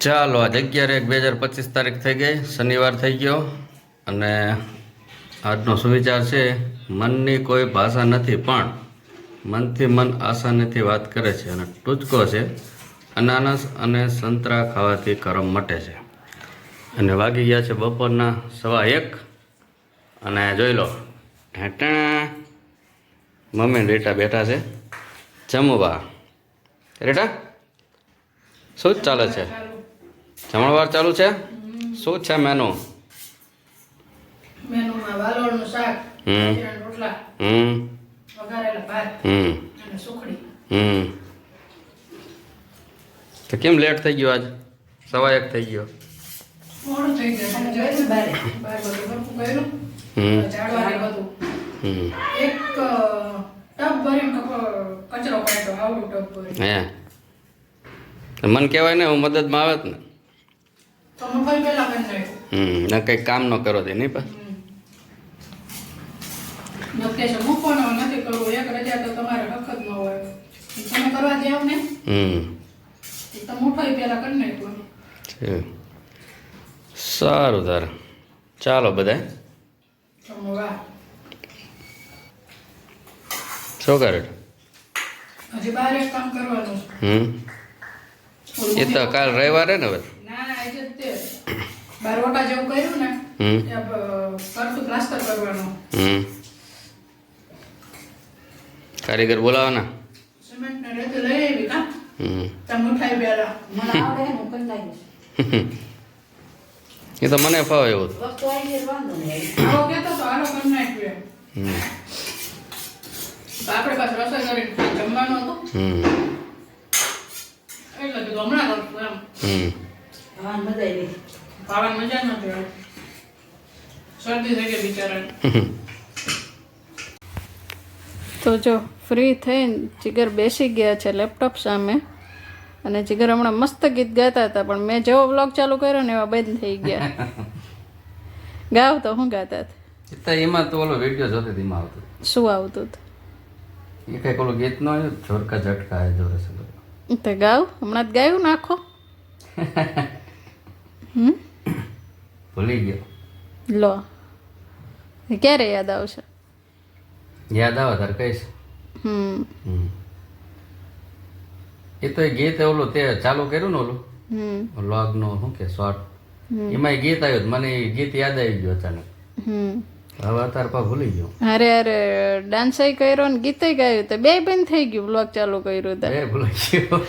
ચાલો, આજ અગિયાર એક બે હજાર પચીસ તારીખ થઈ ગઈ, શનિવાર થઈ ગયો અને આજનો સુવિચાર છે, મનની કોઈ ભાષા નથી, પણ મનથી મન આસાનીથી વાત કરે છે અને ટૂચકો છે, અનાનસ અને સંતરા ખાવાથી કરમ મટે છે. અને વાગી ગયા છે બપોરના સવા એક, અને જોઈ લો ઢેટા મમ્મી રેટા બેઠા છે. જમવા. રેટા, શું ચાલે છે? જમણવાર ચાલુ છે? શું છે મેનુ મેનુમાં વાલોળનું શાક હમ. રોટલા હમ. વઘારેલા ભાત હમ. અને સુખડી. હમ. તો કેમ લેટ થઈ ગયો આજ? સવા એક થઈ ગયો. મોડું થઈ ગયું. તમે ને બારે? બાર બધું ભરપૂર કર્યું. હમ. ઝાડવાને બધું. હમ. એક ટબ ભરીને કચરો કાઢ્યો આવડું ટબ ભરીને હે. તો મને કહેવાય ને હું મદદમાં આવે જ ને. હમ ને કંઈ કામ ન કરો તે નહીં પણ નક્કી છે મૂકવાનો નથી કરવું એક રજા તો તમારે હક જ ન હોય. તમે કરવા જાવ ને? હમ. તો મુઠાઈ પહેલા કરી નાખ્યું. છે. સારું તાર. ચાલો બધા શું કરે. હમ. એ તો કાલ રવિવારે ને હવે? ના આજે જ તે બાર ઓટા જેવું કર્યું ને હમ. પ્લાસ્ટર કરવાનું. હમ. કારીગર બોલાવાના? સિમેન્ટ ને રેતી લઈ આવી કા? હમ. મુઠાઈ પહેલા મને આવડે હું કરી નાખીશ. એ તો મને ફાવે એવું. હતું. વસ્તુ આવી વાંધો નહીં. આવો કહેતો તો હાલો કરી નાખ્યું હમ. આપણે પાછું રસોઈ કરીને જમવાનું હતું. હમ. એટલે કીધું હમણાં કરશું એમ. હમ. હા મજા આવી ખાવાની મજા નથી આવે. શરદી થઈ ગઈ બિચારાને. તો જો ફ્રી થઈને જીગર બેસી ગયા છે લેપટોપ સામે. અને જીગર હમણાં મસ્ત ગીત ગાતા હતા પણ મેં જેવો બ્લોગ ચાલુ કર્યો ને એવા બંધ થઈ ગયા. ગાવ તો હું ગાતા હતા? એમાં તો ઓલો વીડિયો જોતી હતી એમાં આવતું શું આવતું હતું? એ કંઈક ઓલું ગીત નો ઝોરકા ઝટકા જોરે છે તે ગાવ હમણાં જ ગાયું નાખો હમ? ભૂલી ગયો. લો. ક્યારે યાદ આવશે? યાદ આવે તારે કહીશ. હમ. એ તો એ ગીત ઓલું તે ચાલુ કર્યું ને ઓલું? લોગ નો શું કે શોર્ટ. એમાં ગીત આવ્યું મને ગીત યાદ આવી ગયું અચાનક. હમ. હવે અત્યારે પા ભૂલી ગયો. અરે અરે ડાન્સ કર્યો ને ગીતે ગાયું તો બે બેન થઈ ગયું બ્લોગ ચાલુ કર્યું તો. એ ભૂલી ગયો.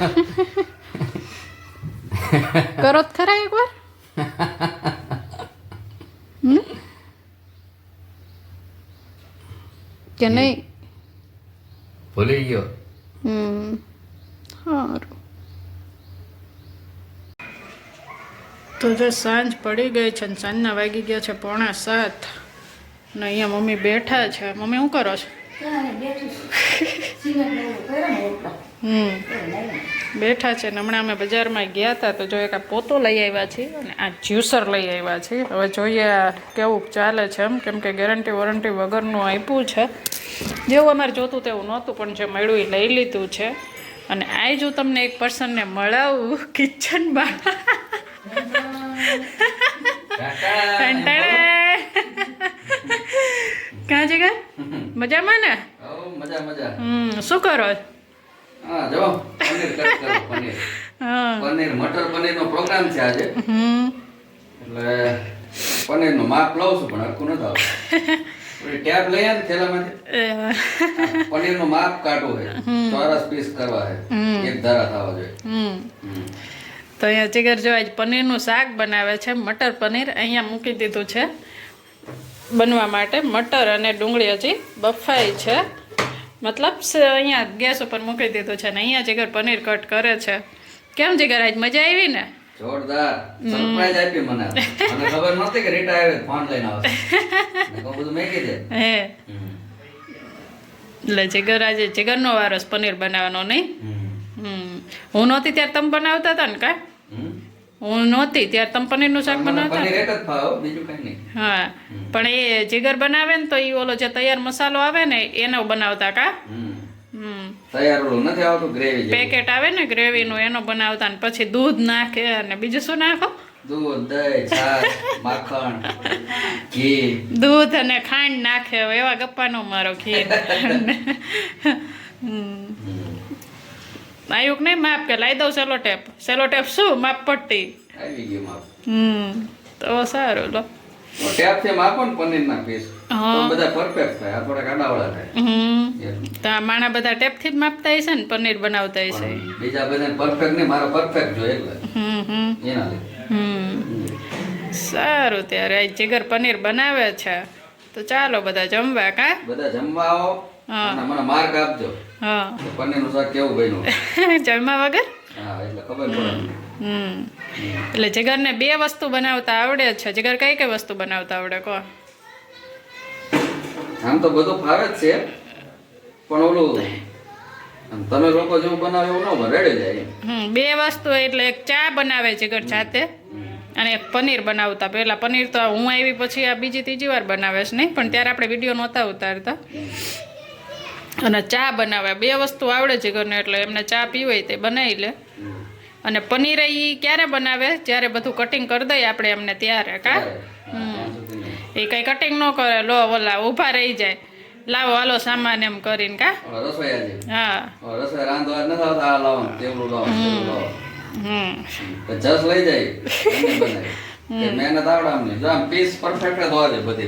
કરો ખરા એકવાર હમ કે નહીં? ભૂલી ગયો. હમ સારું તો જો સાંજ પડી ગઈ છે ને સાંજના વાગી ગયા છે પોણા સાત. ને અહીંયા મમ્મી બેઠા છે. મમ્મી શું કરો છો? હમ. બેઠા છે ને હમણાં અમે બજારમાં ગયા હતા તો જો એક આ પોતો લઈ આવ્યા છીએ અને આ જ્યુસર લઈ આવ્યા છીએ હવે જોઈએ આ કેવું ચાલે છે એમ કેમ કે ગેરંટી વોરંટી વગરનું આપ્યું છે. જેવું અમારે જોતું તેવું નહોતું પણ જે મળ્યું એ લઈ લીધું છે. અને આ જો તમને એક પર્સનને મળાવું કિચનમાં ક્યાં જગ્યા મજામાં ને? હમ શું કરો? હા જો પનીર કટ કરો પનીર. પનીર મટર પનીર નો પ્રોગ્રામ છે આજે. એટલે પનીર નો માપ લઉં છું પણ હરખું નથી આવતું. ટેપ લઈ આવે થેલામાંથી. પનીરનું માપ કાઢવું છે. ચોરસ પીસ કરવા છે. એક ધારા થવા જોઈએ. તો અહીંયા જીગર જો આજ પનીરનું શાક બનાવે છે. મટર પનીર અહીંયા મૂકી દીધું છે. બનવા માટે મટર અને ડુંગળી હજી બફાઈ છે. મતલબ અહીંયા ગેસ ઉપર મૂકી દીધું છે ને અહીંયા જીગર પનીર કટ કરે છે. કેમ જીગર આજ મજા આવી ને? જોરદાર. સરપ્રાઈઝ આપી મને. મને ખબર નહોતી કે રીટા આવે ફોન લઈને આવશે મેં બધું મેકી દે. હે. એટલે જીગર આજે જીગરનો વારસ પનીર બનાવવાનો નહીં? હું નહોતી ત્યારે તમે બનાવતા હતા ને કા હમ. હું નહોતી ત્યારે તમે પનીરનું શાક બનાવતા હા પણ એ જીગર બનાવે ને તો એ ઓલો જે તૈયાર મસાલો આવે ને એનો બનાવતા કા? પેકેટ આવે ને ગ્રેવીનું એનો બનાવતા ને પછી દૂધ નાખે અને બીજું શું નાખો? દૂધ અને ખાંડ નાખે એવા ગપ્પાનો મારો ખીર આયુક નહીં માપ કે લાવી દઉં સેલો ટેપ. સેલો ટેપ શું? માપ પટ્ટી. હમ તો સારું લો. ટેપથી માપો ને પનીરના પીસ બધા પરફેક્ટ થાય. થોડા કાડાવાળા થાય. હમ. તો માણા બધા ટેપથી જ માપતા હશે ને? પનીર બનાવતા હશે. બીજા બધા પરફેક્ટ નહીં મારો પરફેક્ટ જોઈએ એટલે. હમ હમ. એના હમ. સારું ત્યારે જીગર પનીર બનાવે છે. તો ચાલો બધા જમવા કા? બધા જમવા આવો. મને માર્ક આપજો. હા. પનીરનું શાક કેવું બન્યું? જમવા વગર? હા એટલે ખબર પડે હમ. એટલે જીગરને બે વસ્તુ બનાવતા આવડે છે. જગર કઈ કઈ વસ્તુ બનાવતા આવડે કો આમ તો બધું ફાવે જ છે. પણ ઓલું તમે લોકો જેવું બનાવે એવું ન રેડી જાય હમ બે વસ્તુ એટલે એક ચા બનાવે જીગર જાતે અને એક પનીર બનાવતા. પહેલા પનીર તો હું આવી પછી આ બીજી ત્રીજી વાર બનાવે છે નહીં પણ ત્યારે આપણે વીડિયો નહોતા ઉતારતા. અને ચા બનાવે બે વસ્તુ આવડે છે ઘરને એટલે એમને ચા પીવાય તે બનાવી લે. અને પનીર એ ક્યારે બનાવે? જ્યારે બધું કટિંગ કરી દઈએ આપણે એમને ત્યારે કા. એ કઈ કટિંગ ન કરે. લો ઓલા ઊભા રહી જાય. લાવો હાલો સામાન એમ કરીને કા. હા. મહેનત આવડે આમ પીસ પરફેક્ટ બધી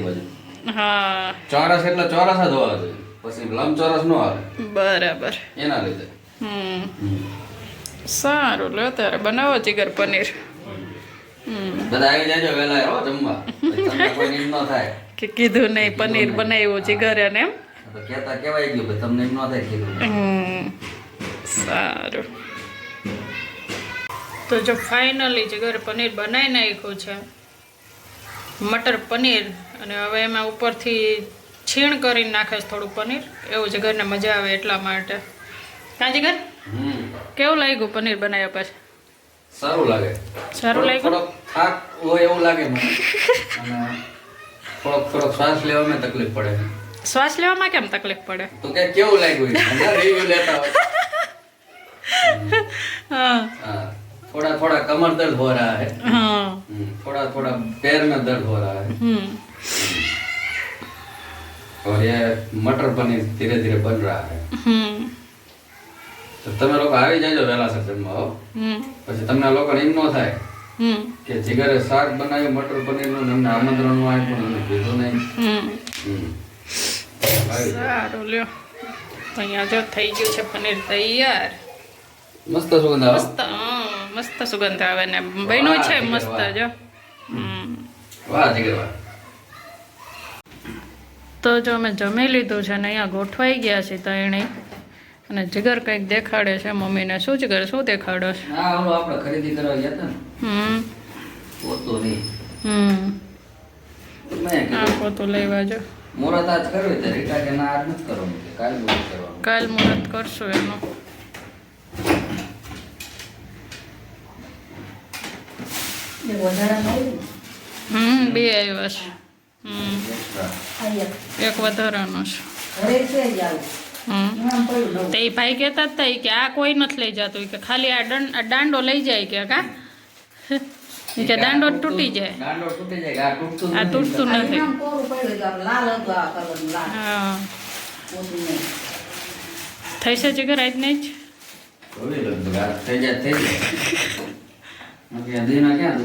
હા. ચોરસ એટલે ચોરસ જ હોવા જોઈએ. પછી લંબચોરસ નો આવે બરાબર. એના લીધે. હમ. સારું લો ત્યારે બનાવો જીગર પનીર. બધા આવી જાય વહેલા હો જમવા. નીંદ ન થાય. કે કીધું નહીં પનીર બનાવ્યું જીગર અને એમ? કહેતા કેવાય ગયું તમને એમ ન થાય કીધું સારું. તો જો ફાઇનલી જીગર પનીર બનાવી નાખ્યું છે. મટર પનીર અને હવે એમાં ઉપરથી છીણ કરીને નાખે છે થોડું પનીર એવું જીગરને મજા આવે એટલા માટે કાં જીગર હમ કેવું લાગ્યું પનીર બનાવ્યા પછી સારું લાગે સારું લાગ્યું થોડોક થાક હોય એવું લાગે મને અને થોડોક થોડોક શ્વાસ લેવામાં તકલીફ પડે શ્વાસ લેવામાં કેમ તકલીફ પડે તો કે કેવું લાગ્યું રિવ્યુ લેતા હોય હા हाँ, थोड़ा थोड़ा कमर दर्द हो रहा है હા हम्म, थोड़ा थोड़ा पैर में दर्द हो रहा है હમ और ये मटर पनीर धीरे धीरे बन रहा है હમ તો તમે લોકો આવી જાજો વહેલા સર જમવા હો હમ પછી તમને લોકોને એમ ન થાય હમ કે જીગરે શાક બનાવ્યું મટર પનીરનું ને અમને આમંત્રણ નું આપ્યું ને અમને કીધું નહીં હમ હમ. આવી જાઓ. સારું લ્યો અહીંયા જો થઈ ગયું છે પનીર તૈયાર મસ્ત સુગંધ આવે મસ્ત હં, મસ્ત સુગંધ આવે ને બન્યું છે વાહ, મસ્ત વાહ. જો હમ વાહ જીગર વાહ તો જો અમે જમી લીધું છે ને અહીંયા ગોઠવાઈ ગયા છે તો એણે અને જીગર કંઈક દેખાડે છે મમ્મીને. શું જીગર? શું દેખાડો છે? આપણે ખરીદી કરવા ગયા હતા હમ. પોતું નહીં. હમ. આ કીધું લેવા જો મુહૂર્ત આજ કરવી તો રીટા કે ના આજ નથી કરવાનું. કાલ મુહૂર્ત કરવાનું. કાલ મુહૂર્ત કરશું એનું. હમ બે આવ્યા છે. એક. એક વધારાનો છે. હમ. તો ભાઈ કહેતા જ હતા કે આ કોઈ નથી લઈ જતું. કે ખાલી આ દાંડો લઈ જાય કે કા? કે દાંડો તૂટી જાય. દાંડો તૂટી જાય આ તૂટતું નથી. હા. થઈ છે જીગર આજ નહીં જ? થઈ જાય થઈ જાય.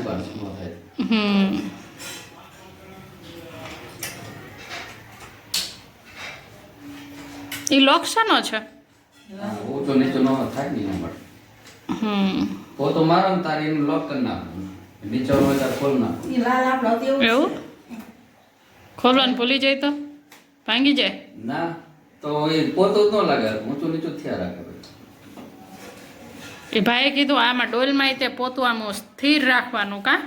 બાકી છે? એ લોક શાનો છે ન થાય હમ. મારો એનું લોક કરી નીચો ખોલ એવું. ખોલવાનું ભૂલી જાય તો? ભાંગી જાય? ના તો એ પોતું ન લાગે. ઊંચું નીચું થયા રાખે એ ભાઈએ કીધું આમાં ડોલમાં તે પોતું આમ સ્થિર રાખવાનું કા?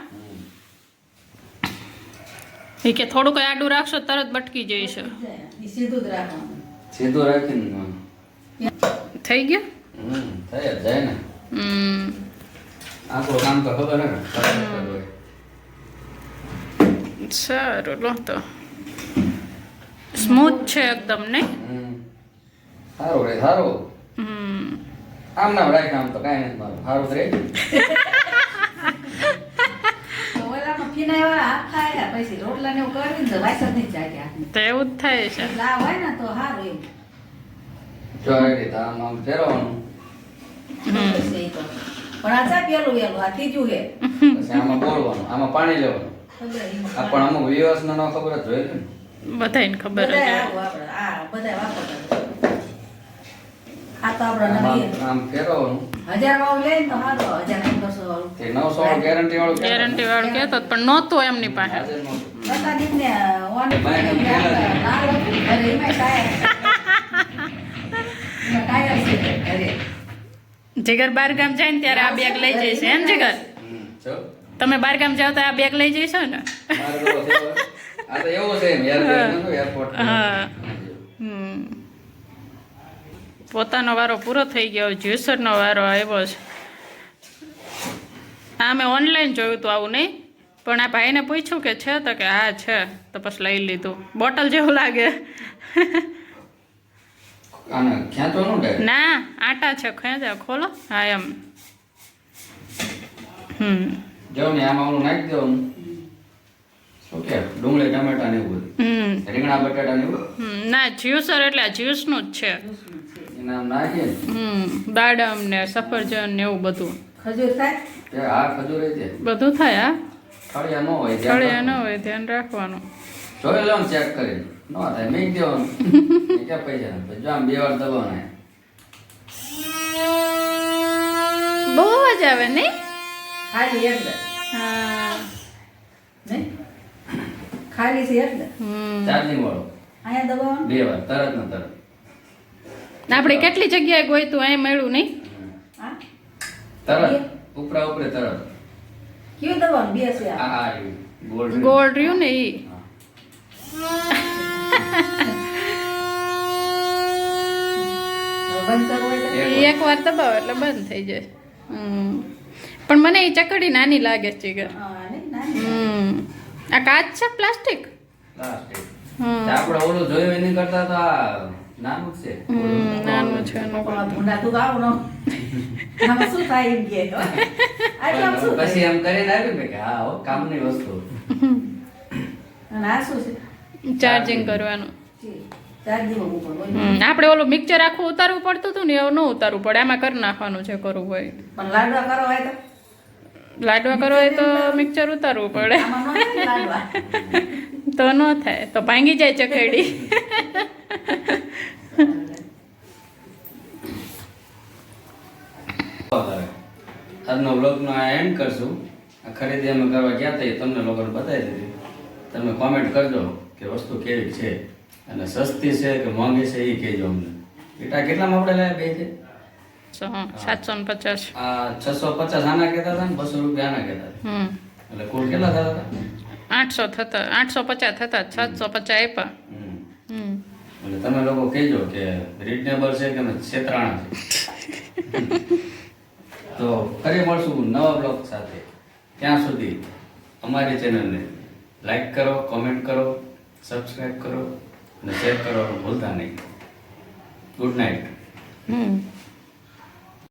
એ કે થોડુંક આડું રાખશો તરત બટકી જઈશે. સીધું જ રાખવાનું. સીધું રાખીને થઈ ગયો? હમ, થઈ જાય ને. હમ. આપણું કામ તો ખબર હે. સારું લો તો. સ્મૂથ છે એકદમ ને હમ. સારું રે સારું. હમ. આમ ના રાખ આમ તો કાંઈ નથી મારું. સારું જ આમ ફેરવવાનું. પછી એ તો. પણ આ ચા પેલું વેલું આ ત્રીજું હે. આમાં બોલવાનું આમાં પાણી લેવાનું. આ પણ અમુક ન ખબર જ હોય ને. બધાને ખબર જ આ બધાય વાપરતા આ તો આપણે આમ ફેરવવાનું. હજાર વાવ લે ને તો સારું હજાર તે ગેરંટી વાળું ગેરંટી વાળું કહેતો પણ નહોતું એમની પાસે. જીગર બાર ગામ જાય ને ત્યારે આ બેગ લઈ જઈશ એમ જીગર? તમે બાર ગામ જાવ તો આ બેગ લઈ જઈશો ને. આ તો એવું છે એરપોર્ટ હા. હમ. પોતાનો વારો પૂરો થઈ ગયો જ્યુસરનો વારો આવ્યો છે. હા મેં ઓનલાઈન જોયું હતું આવું નહીં. પણ આ ભાઈને પૂછ્યું કે છે તો કે હા છે. તો પછી લઈ લીધું. બોટલ જેવું લાગે. ના આટા છે ખેંચા ખોલો. હા એમ. હમ. જો ને આમાં ઓલું નાખી દેવાનું. શું કે ડુંગળી ટમેટા ને એવું રીંગણા બટાટા ને એવું ના જ્યુસર એટલે આ જ્યુસનું જ છે. નાખીએ હમ દાડમ ને સફરજન ને એવું બધું. ખજૂર થાય? તે આ ખજૂર છે. બધું થાય હા? ફળિયા ન હોય ધ્યાન ચડ્યા ન હોય ધ્યાન રાખવાનું. જોઈ લો ચેક કરીને. ન થાય મેં દેવાનું ક્યાં પૈસા જો આમ બે વાર દબાવવાના બહુ જ આવે નહીં? ખાલી એટલે હા. નહીં? ખાલી છે એટલે ચાર્જિંગ વાળો. અહીંયા દબાવવાનું? બે વાર તરત ને તરત. આપણે કેટલી જગ્યાએ ગોઈતું અહીં મળ્યું નહીં? હા? તરત. ઉપરા ઉપરે તરત. કયું દબાવવાનું બે છે આ? આ. આ રહ્યું. ગોલ્ડ ગોલ્ડ રહ્યું ને ઈ? એક વાર. દબાવો એટલે બંધ થઈ જાય. હમ. પણ મને એ ચકડી નાની લાગે છે. હમ. આ કાચ છે પ્લાસ્ટિક? પ્લાસ્ટિક. આપણે ઓલું જોયું એની કરતા તો આ નાનું છે. નાનું છે એનું પણ તું તો આવું ન. શું થાય એમ કે? આટલામાં શું પછી એમ કરીને આવ્યું ને કે હા કામની વસ્તુ. અને આ શું છે? ચાર્જિંગ કરવાનું. આપણે ઓલું મિક્સર આખું ઉતારવું પડતું હતું ને એવું ન ઉતારવું પડે. આમાં કરી નાખવાનું છે કરવું હોય. પણ લાડવા કરો હોય તો? લાડવા કરવા હોય તો મિક્સર ઉતારવું પડે. આમાં ન થાય લાડવા. તો ન થાય. તો ભાંગી જાય ચકડી આજનો બ્લોગનો આ એન્ડ કરશું. આ ખરીદી અમે કરવા ગયા હતા એ તમને લોકોને બતાવી દીધી. તમે કોમેન્ટ કરજો કે વસ્તુ કેવી છે અને સસ્તી છે કે મોંઘી છે એ કહેજો અમને. એટલા કેટલામાં આપણે લાવ્યા બે છે સાતસો ને પચાસ. આ છસો પચાસ આના કહેતા હતા ને બસો રૂપિયા આના કહેતા હતા. એટલે કુલ કેટલા થતા હતા? આઠસો થતા આઠસો પચાસ થતા સાતસો પચાસ આપ્યા. એટલે તમે લોકો કહેજો કે રીઝનેબલ છે કે છેતરાણા છે? તો ફરી મળશું નવા બ્લોગ સાથે. ત્યાં સુધી અમારી ચેનલને લાઈક કરો, કોમેન્ટ કરો સબસ્ક્રાઈબ કરો અને શેર કરવાનું ભૂલતા નહીં. Good night. હમ.